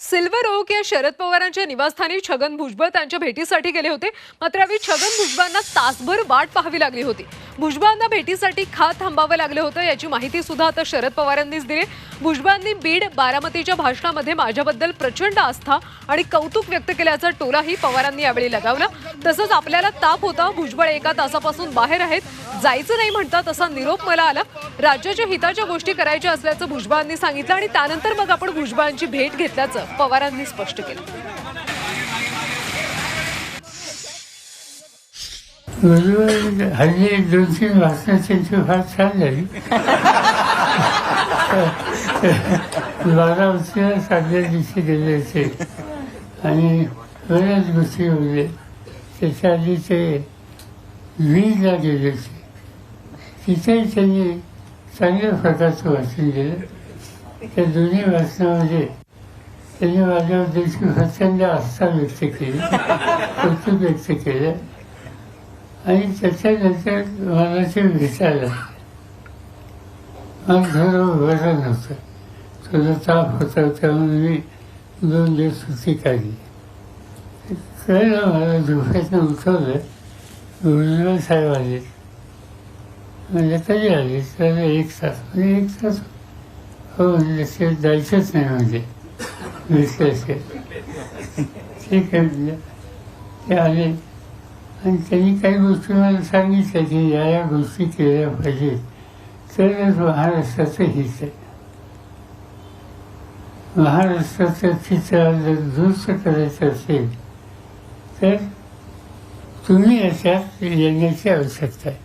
Silver okay या शरद पवारांच्या निवासस्थानी छगन भुजबळ त्यांच्या भेटीसाठी गेले होते. मात्र यावेळी छगन भुजबळांना तासभर वाट पाहावी लागली होती. भुजबळांना भेटीसाठी खात थांबावं लागलं होतं याची माहिती सुद्धा आता शरद पवारांनीच दिली. भुजबळांनी बीड बारामतीच्या भाषणामध्ये माझ्याबद्दल प्रचंड आस्था आणि कौतुक व्यक्त केल्याचा टोलाही पवारांनी यावेळी लगावला. तसंच आपल्याला ताप होता भुजबळ एका तासापासून बाहेर आहेत जायचं नाही म्हणता तसा निरोप मला आला. राज्याच्या हिताच्या गोष्टी करायच्या असल्याचं भुजबळांनी सांगितलं आणि त्यानंतर मग आपण भुजबळांची भेट घेतल्याचं पवारांनी स्पष्ट केलं. हल्ली दोन तीन भाषणं त्यांची फार छान झाली बारामतीला साध्या दिवशी गेले होते आणि बऱ्याच गोष्टी बोलले त्याच्या आधी ते वीजला गेले होते तिथेही त्यांनी चांगल्या प्रकारचं वाचन दिलं त्या दोन्ही भाषणामध्ये त्यांनी माझ्याबद्दलची प्रचंड आस्था व्यक्त केली कौतुक व्यक्त केलं आणि त्याच्यानंतर मला ते भेटायला मला थोडं बरं नव्हतं. थोडं ताप होता त्यामुळे मी दोन दिवस सुट्टी काढली. कळलं मला झोपेतनं उठवलं. भुजबळ साहेब आले. म्हणजे कधी आले तर एक तास म्हणजे एक तास हो म्हणजे ते जायचंच नाही म्हणजे. भेटलं ठीक आहे म्हणजे ते आले. आणि त्यांनी काही गोष्टी मला सांगितल्या की या या गोष्टी केल्या पाहिजेत तरच महाराष्ट्राचं हित आहे. महाराष्ट्राचं चित्र जर दुरुस्त करायचं असेल तर तुम्ही याच्यात येण्याची आवश्यकता आहे.